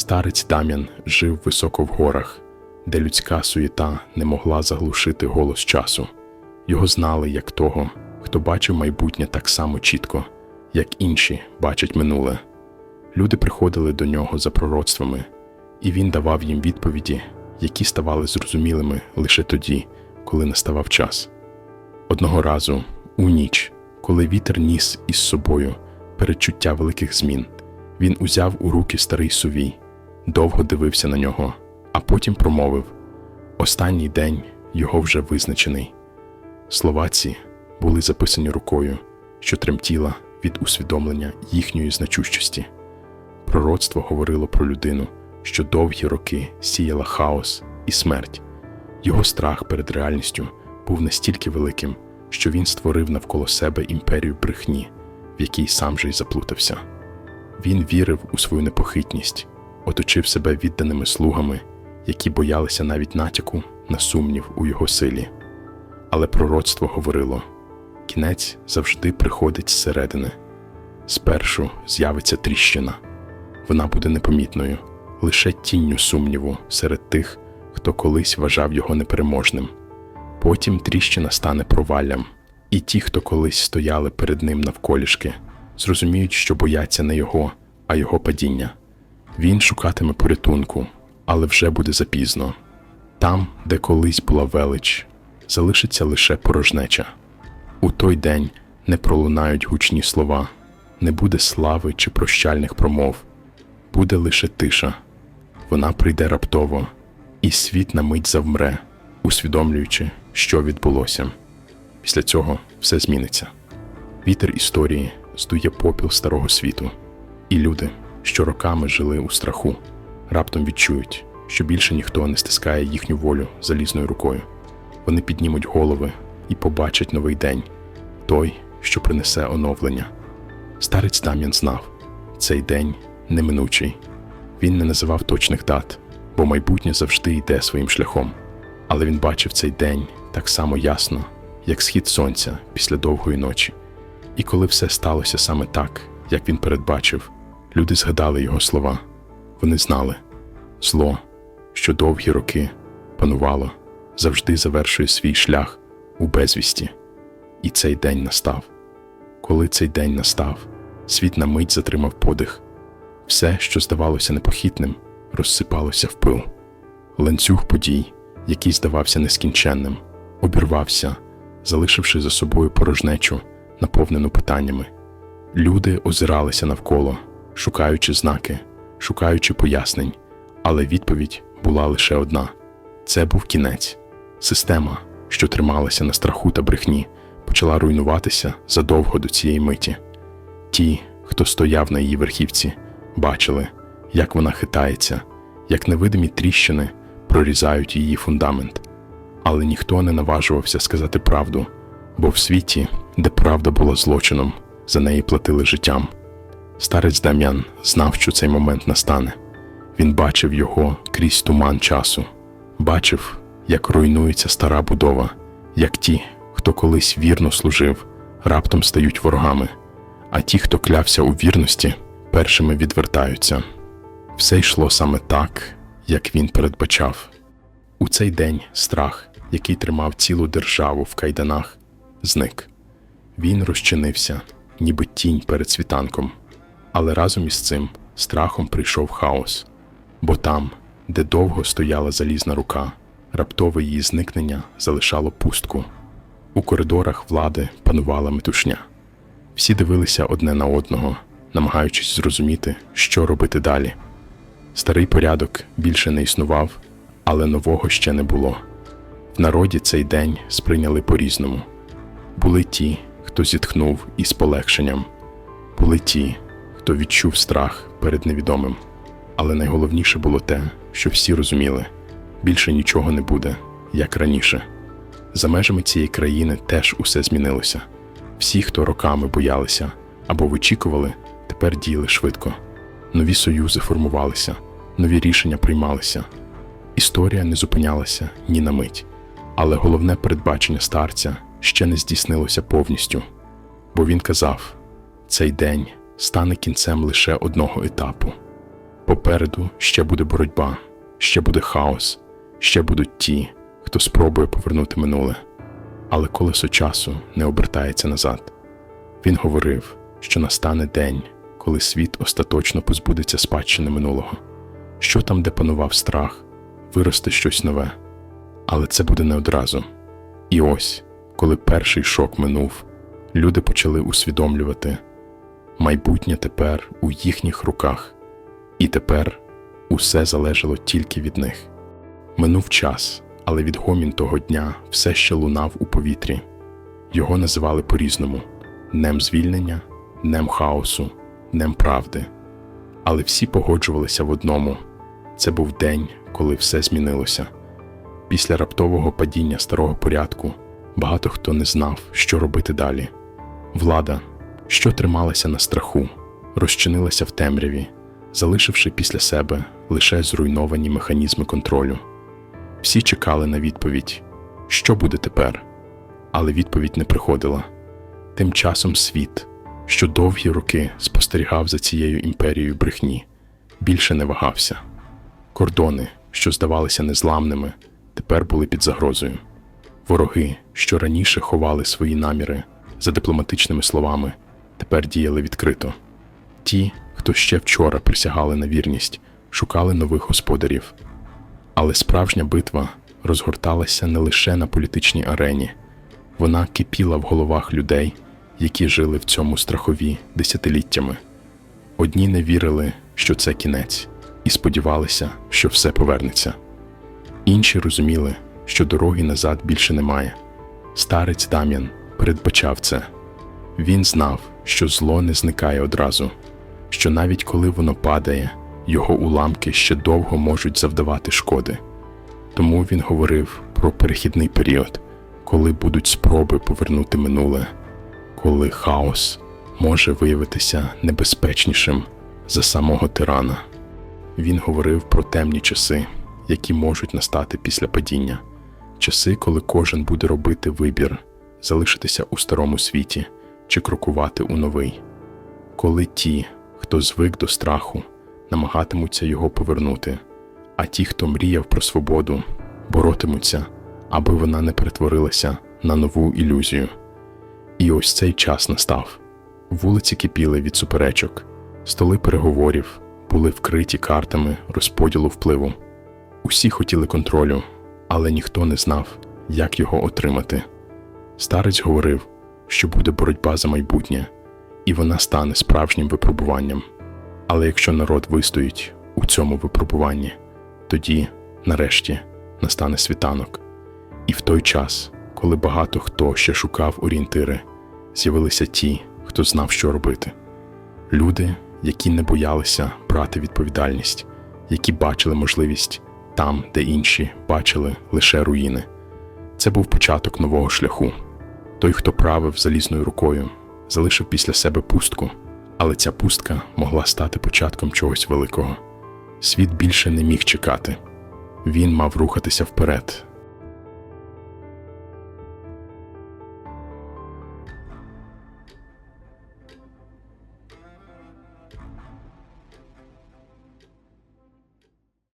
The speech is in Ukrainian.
Старець Дам'ян жив високо в горах, де людська суєта не могла заглушити голос часу. Його знали як того, хто бачив майбутнє так само чітко, як інші бачать минуле. Люди приходили до нього за пророцтвами, і він давав їм відповіді, які ставали зрозумілими лише тоді, коли наставав час. Одного разу, у ніч, коли вітер ніс із собою передчуття великих змін, він узяв у руки старий сувій, довго дивився на нього, а потім промовив: Останній день його вже визначений. Слова ці були записані рукою, що тремтіла від усвідомлення їхньої значущості. Пророцтво говорило про людину, що довгі роки сіяла хаос і смерть. Його страх перед реальністю був настільки великим, що він створив навколо себе імперію брехні, в якій сам же й заплутався. Він вірив у свою непохитність, оточив себе відданими слугами, які боялися навіть натяку на сумнів у його силі. Але пророцтво говорило: кінець завжди приходить зсередини. Спершу з'явиться тріщина. Вона буде непомітною, лише тінню сумніву серед тих, хто колись вважав його непереможним. Потім тріщина стане проваллям, і ті, хто колись стояли перед ним навколішки, зрозуміють, що бояться не його, а його падіння. Він шукатиме порятунку, але вже буде запізно. Там, де колись була велич, залишиться лише порожнеча. У той день не пролунають гучні слова, не буде слави чи прощальних промов, буде лише тиша. Вона прийде раптово, і світ на мить завмре, усвідомлюючи, що відбулося. Після цього все зміниться. Вітер історії здує попіл старого світу, і люди, що роками жили у страху, раптом відчують, що більше ніхто не стискає їхню волю залізною рукою. Вони піднімуть голови і побачать новий день, той, що принесе оновлення. Старець Дам'ян знав, цей день неминучий. Він не називав точних дат, бо майбутнє завжди йде своїм шляхом. Але він бачив цей день так само ясно, як схід сонця після довгої ночі. І коли все сталося саме так, як він передбачив, люди згадали його слова. Вони знали зло, що довгі роки панувало, завжди завершує свій шлях у безвісті. І цей день настав. Коли цей день настав, світ на мить затримав подих. Все, що здавалося непохитним, розсипалося в пил. Ланцюг подій, який здавався нескінченним, обірвався, залишивши за собою порожнечу, наповнену питаннями. Люди озиралися навколо, шукаючи знаки, шукаючи пояснень, але відповідь була лише одна: це був кінець. Система, що трималася на страху та брехні, почала руйнуватися задовго до цієї миті. Ті, хто стояв на її верхівці, бачили, як вона хитається, як невидимі тріщини прорізають її фундамент. Але ніхто не наважувався сказати правду, бо в світі, де правда була злочином, за неї платили життям. Старець Дам'ян знав, що цей момент настане. Він бачив його крізь туман часу, бачив, як руйнується стара будова, як ті, хто колись вірно служив, раптом стають ворогами, а ті, хто клявся у вірності, першими відвертаються. Все йшло саме так, як він передбачав. У цей день страх, який тримав цілу державу в кайданах, зник. Він розчинився, ніби тінь перед світанком. Але разом із цим страхом прийшов хаос, бо там, де довго стояла залізна рука, раптове її зникнення залишало пустку. У коридорах влади панувала метушня. Всі дивилися одне на одного, намагаючись зрозуміти, що робити далі. Старий порядок більше не існував, але нового ще не було. В народі цей день сприйняли по-різному. Були ті, хто зітхнув із полегшенням, були ті, хто відчув страх перед невідомим. Але найголовніше було те, що всі розуміли більше нічого не буде, як раніше. За межами цієї країни теж усе змінилося. Всі, хто роками боялися або вичікували, тепер діяли швидко. Нові союзи формувалися, нові рішення приймалися. Історія не зупинялася ні на мить, але головне передбачення старця ще не здійснилося повністю, бо він казав: цей день стане кінцем лише одного етапу Попереду ще буде боротьба, ще буде хаос, ще будуть ті, хто спробує повернути минуле. Але колесо часу не обертається назад. Він говорив, що настане день, коли світ остаточно позбудеться спадщини минулого. Що там, де панував страх, виросте щось нове. Але це буде не одразу. І ось, коли перший шок минув, люди почали усвідомлювати майбутнє тепер у їхніх руках, і тепер усе залежало тільки від них. Минув час, але відгомін того дня все ще лунав у повітрі. Його називали по-різному днем звільнення, днем хаосу, днем правди. Але всі погоджувалися в одному це був день, коли все змінилося. Після раптового падіння старого порядку багато хто не знав, що робити далі. Влада, що трималася на страху, розчинилася в темряві, залишивши після себе лише зруйновані механізми контролю. Всі чекали на відповідь, що буде тепер, але відповідь не приходила. Тим часом світ, що довгі роки спостерігав за цією імперією брехні, більше не вагався. Кордони, що здавалися незламними, тепер були під загрозою. Вороги, що раніше ховали свої наміри за дипломатичними словами, тепер діяли відкрито. Ті, хто ще вчора присягали на вірність, шукали нових господарів. Але справжня битва розгорталася не лише на політичній арені, вона кипіла в головах людей, які жили в цьому страхові десятиліттями. Одні не вірили, що це кінець, і сподівалися, що все повернеться. Інші розуміли, що дороги назад більше немає. Старець Дам'ян передбачав це. Він знав, що зло не зникає одразу, що навіть коли воно падає, його уламки ще довго можуть завдавати шкоди. Тому він говорив про перехідний період, коли будуть спроби повернути минуле, коли хаос може виявитися небезпечнішим за самого тирана. Він говорив про темні часи, які можуть настати після падіння, часи, коли кожен буде робити вибір, залишитися у старому світі чи крокувати у новий, коли ті, хто звик до страху, намагатимуться його повернути, а ті, хто мріяв про свободу, боротимуться, аби вона не перетворилася на нову ілюзію. І ось цей час настав. Вулиці кипіли від суперечок, столи переговорів були вкриті картами розподілу впливу. Усі хотіли контролю, але ніхто не знав, як його отримати. Старець говорив, що буде боротьба за майбутнє, і вона стане справжнім випробуванням. Але якщо народ вистоїть у цьому випробуванні, тоді, нарешті, настане світанок. І в той час, коли багато хто ще шукав орієнтири, з'явилися ті, хто знав, що робити. Люди, які не боялися брати відповідальність, які бачили можливість там, де інші бачили лише руїни. Це був початок нового шляху. Той, хто правив залізною рукою, залишив після себе пустку, але ця пустка могла стати початком чогось великого. Світ більше не міг чекати. Він мав рухатися вперед,